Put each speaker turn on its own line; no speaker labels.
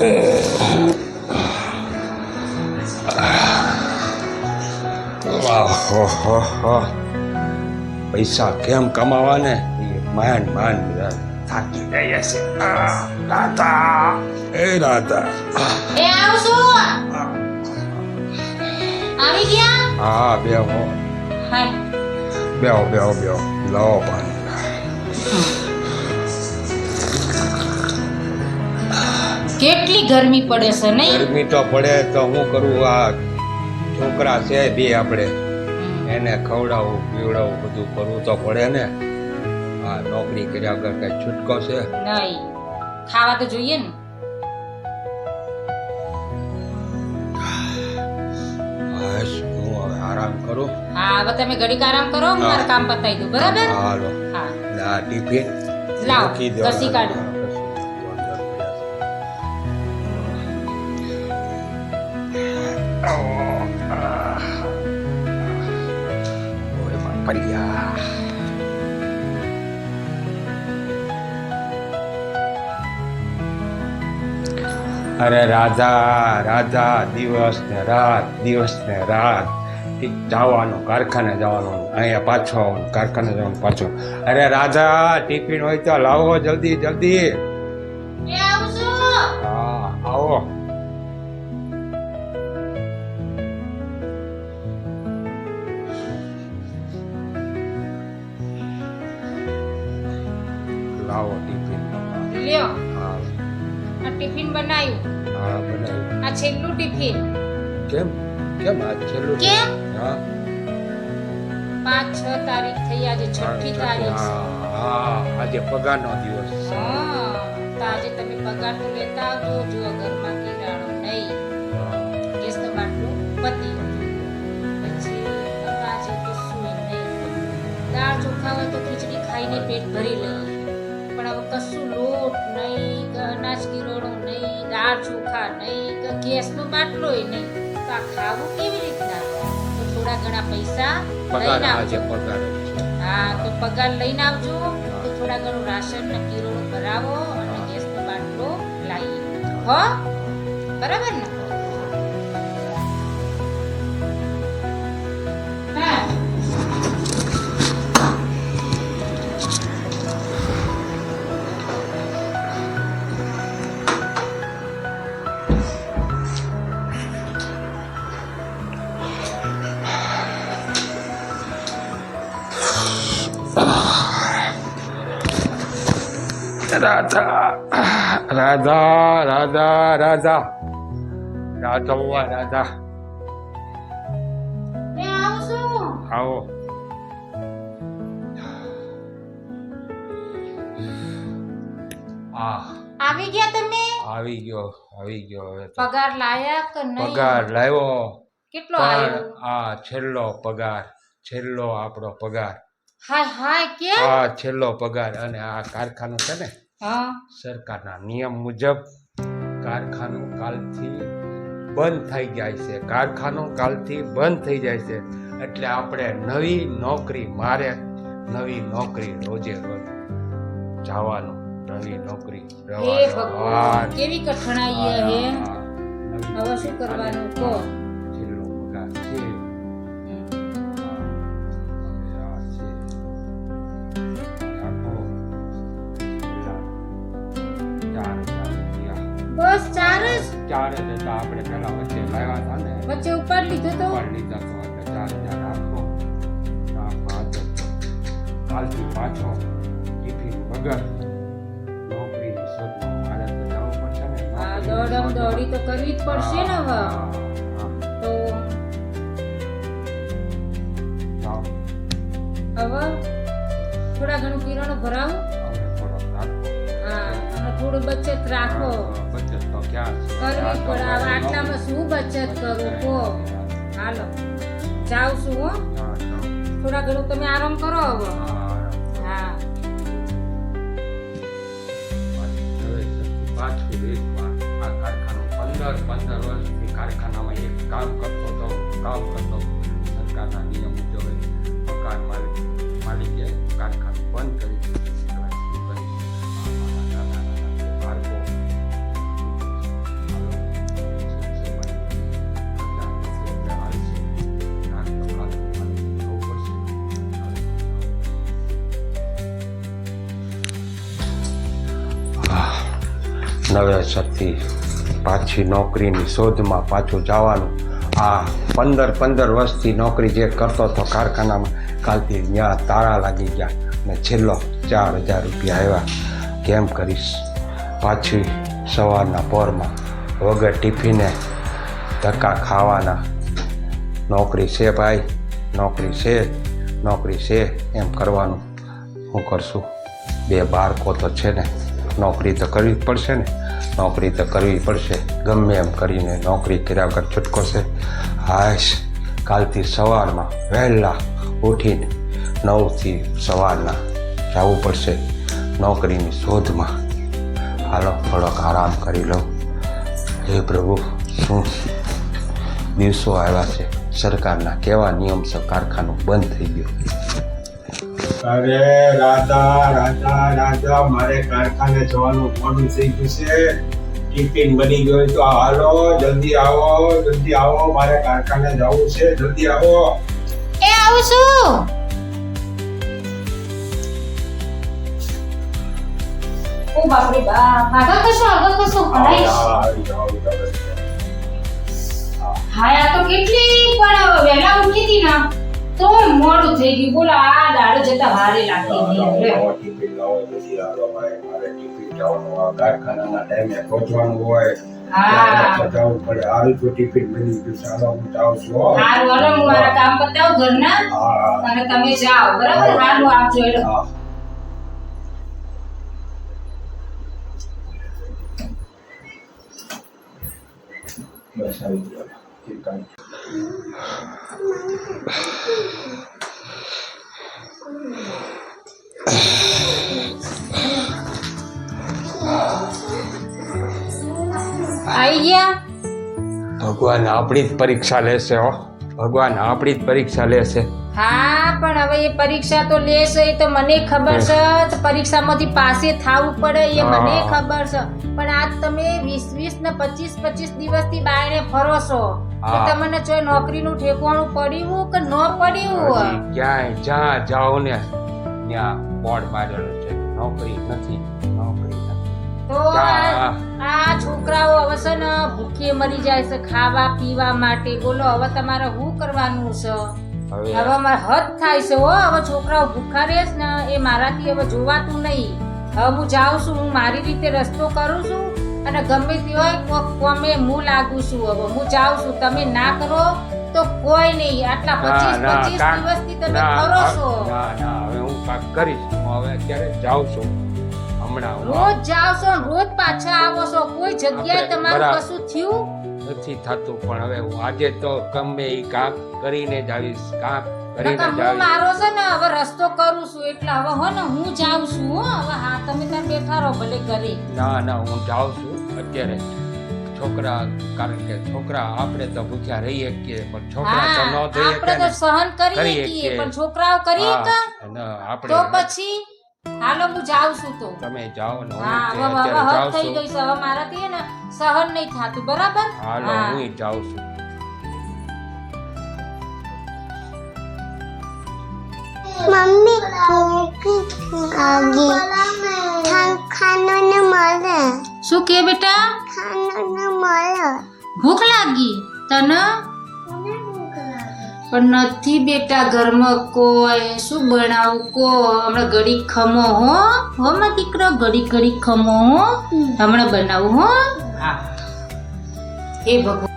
પૈસા કેમ કમાવા ને માન માંડ થાકી ગયા છે. આ, રાધા. એ રાધા.
એ આવું છું. આવી ગયા?
હા બેહો. બેહો બેહો બેહો. લાવો પાણી.
કેટલી ગરમી પડે છે નહીં?
ગરમી તો પડે તો હું કરું આ છોકરા છે બે આપણે. એને ખવડાવવું પીવડાવવું બધું કરવું તો પડે ને. હા નોકરી કર્યા વગર કઈ છૂટકો છે.
નહીં. ખાવા તો જોઈએ ને.
બસ હું હવે આરામ કરું?
હા હવે તમે ઘડીક આરામ કરો હું મારું કામ પતાવી દઉં બરાબર?
હાલો.
હા.
ટિફિન
લાવો,
દો.
કાઢો.
ઓય અરે રાધા રાધા દિવસ ને રાત દિવસ ને રાત. જવાનું કારખાને જવાનું અહીંયા પાછો આવવાનું કારખાને જવાનું પાછો. અરે રાધા ટિફિન હોય તો લાવો જલ્દી જલ્દી. હા આવો. લાવો ટિફિન.
લ્યો.
હા.
આ ટિફિન બનાવ્યું
હા બનાવ્યું
આ છેલ્લું ટિફિન.
કેમ? કેમ આ છેલ્લું
કેમ?
હા.
પાંચ છ તારીખ થઈ આજે છઠ્ઠી તારીખ.
હા આજે પગારનો દિવસ.
હા તો આજે તમે પગાર તો લેતા આવજો જો ઘરમાં કિરાણો નહીં. ગેસનો બાટલો પતી પછી આજે આજે સુઈ નહીં દાળ ચોખા હોય તો ખીચડી ખાઈને પેટ ભરી લઈએ હવે કશું લોટ નહીં કે અનાજ કિરોડો નહીં દાળ ચોખા નહીં કે ગેસનો બાટલો નહીં. તો આ ખાવું કેવી રીતના? તો થોડા ઘણા પૈસા લઈને આવજો. હા તો પગાર લઈને આવજો. તો થોડા ઘણું રાશન ને કિરોડો ભરાવો અને ગેસનો બાટલો લાવીએ હો? બરાબર ને?
રાધા રાધા રાધા રાધા. રાધા રાધા.
આવો
આ.
આવી ગયા તમે?
આવી ગયો આવી ગયો હવે
પગાર લાયા કે નહીં?
પગાર લાવ્યો
કેટલો આવ્યો
આ છેલ્લો પગાર છેલ્લો આપણો પગાર.
હાય હાય કેમ?
આ છેલ્લો પગાર અને આ કારખાનું છે ને સરકારના નિયમ મુજબ કારખાનું કાલથી બંધ થઈ જાય છે. કારખાનું કાલથી બંધ થઈ જાય છે. એટલે આપણે નવી નોકરી મારે નવી નોકરી રોજે રોજ જવાનું નવી નોકરી.
કેવી કઠણાઈ હવે શું કરવાનું કહો?
ચાર
જ
આપણે પેલા વચ્ચે લાવ્યા હતા ને.
વચ્ચે ઉપર લીધો તો?
ઉપર લીધો તો એટલે ચાર હજાર રાખો. આ પાંચ કાલથી પાછો ટિફિન વગર નોકરીની શોધમાં મારે તો જવું પડશે ને. હા
દોડમ દોડી તો કરવી જ પડશે ને હવે. તો હવે થોડા ઘણું કિરણો ભરાવું.
હવે રાખો.
હા થોડું બચત રાખો? કરવી પડે હવે આટલામાં શું બચત કરું
કો.
હાલો. જાઉં છું હો. થોડા ઘણું તમે આરામ કરો હવે.
હા,
હા.
પાછું એક વાર આ કારખાનું પંદર પંદર વર્ષથી કારખાનામાં એક કામ કરતો હતો કામ કરતો સરકારના નિયમ મુજબ મકાન માલિક માલિકે નવેસરથી પાછી નોકરીની શોધમાં પાછું જવાનું. આ પંદર પંદર વર્ષથી નોકરી જે કરતો હતો કારખાનામાં, કાલથી ત્યાં તાળા લાગી ગયા ને છેલ્લો ચાર હજાર રૂપિયા આવ્યા. કેમ કરીશ? પાછી સવારના પોરમાં વગર ટિફિને ધક્કા ખાવાના. નોકરી છે ભાઈ, નોકરી છે નોકરી છે, એમ કરવાનું. હું કરશું? બે બાળકો તો છે ને, નોકરી તો કરવી જ પડશે ને. નોકરી તો કરવી પડશે. ગમે એમ કરીને નોકરી કર્યા વગર છૂટકો છે. હાશ, કાલથી સવારમાં વહેલા ઉઠીને નવથી સવારના જવું પડશે. નોકરીની શોધમાં હાલો થોડોક આરામ કરી લઉં. હે પ્રભુ, શું દિવસો આવ્યા છે? સરકારના કેવા નિયમ છે? કારખાનું બંધ થઈ ગયું.
અરે રાધા રાધા રાધા મારે કારખાને જવાનું મોડું થઈ ગયું છે. ટિફિન બની ગયો તો હાલો જલ્દી આવો જલ્દી આવો મારે કારખાને જવું છે. જલ્દી આવો.
એ આવું છું. ઓ બાપરે બાપ આગળ કશો આગળ કશો હલાઈશ
આવી જાઓ, આવી જાઓ, આવી જાઓ.
હા આ તો કેટલી પણ વહેલા ઉઠી હતી ને? તો મોડું થઈ ગયું. બોલો આ દાડો જતા ભારે લાગી
ટિફિન મારે જવાનું કારખાનાના ટાઈમે પહોંચવાનું હોય.
તમે જાઓ. બરાબર? હારું આપજો એટલે
બસ આવી ગયો. ઠીક આવી
ગયા?
ભગવાન આપણી જ પરીક્ષા લેશે હો. ભગવાન આપણી જ પરીક્ષા લેશે.
હા પણ હવે એ પરીક્ષા તો લેશે એ તો મને ખબર છે. પરીક્ષામાંથી પાસે થાવું પડે એ મને ખબર છે. પણ આજ તમે વીસ વીસ ને પચીસ પચીસ દિવસથી બાયણે ફરો છો. તમને જો નોકરીનું ઠેકવાનું પડ્યું કે ન પડ્યું
ક્યાંય જ્યાં જાઓ ને. ત્યાં બોર્ડ મારેલું છે. નોકરી નથી. નોકરી
તો આ છોકરાઓ હવે છે ને ભૂખે મરી જાય છે ખાવા પીવા માટે. બોલો હવે તમારે શું કરવાનું છે?
હવે
મારે હદ થાય છે હો. હવે છોકરાઓ ભૂખા રહે છે ને એ મારાથી હવે જોવાતું નહીં. હવે હું જાઉં છું હું મારી રીતે રસ્તો કરું છું. અને ગમે તે હોય કોમે હું લાગુ છું હવે. હું જાઉં છું. તમે ના કરો તો કોઈ નહીં. આટલા પચીસ પચીસ દિવસથી તમે કરો છો.
ના ના હવે હું કાક કરીશ. હું હવે અત્યારે જાઉં છું? હમણાં
રોજ જાઓ છો રોજ પાછા આવો છો. કોઈ જગ્યાએ તમારું કશું થયું?
નથી થતું પણ હવે હું આજે તો ગમે એ કાક કરીને જ આવીશ. કાક કરીને જ
હું
આવીશ.
મારો છે ને હવે રસ્તો કરું છું. એટલે હવે હો ને હું જાઉં છું હવે હા તમે ત્યાં બેઠા રહો ભલે ઘરે
ના ના હું જાઉં છું. અત્યારે છોકરા કારણ કે છોકરા આપણે તો ભૂખ્યા રહીએ કે પણ છોકરા તો ન થઈ
આપણે તો સહન કરીએ
કે.
પણ છોકરાઓ કરીએ કે
આપણે
તો પછી હાલો હું જાઉં છું તો.
તમે જાઓ ને હું
હા હવે હવે હદ થઈ ગઈ છે હવે મારાથી ને સહન નહીં થાતું બરાબર?
હાલો
હું.
જાઉં છું.
મમ્મી ભૂખ લાગી ખાન ખાનું મળે.
શું કે બેટા? ભૂખ લાગી? તને? પણ નથી બેટા ઘરમાં કોઈ. શું બનાવું કો? હમણાં ઘડી ખમો હો. હો માં દીકરો ઘડી ઘડી ખમો હો. હમણાં બનાવું હો. હા. એ ભગવાન.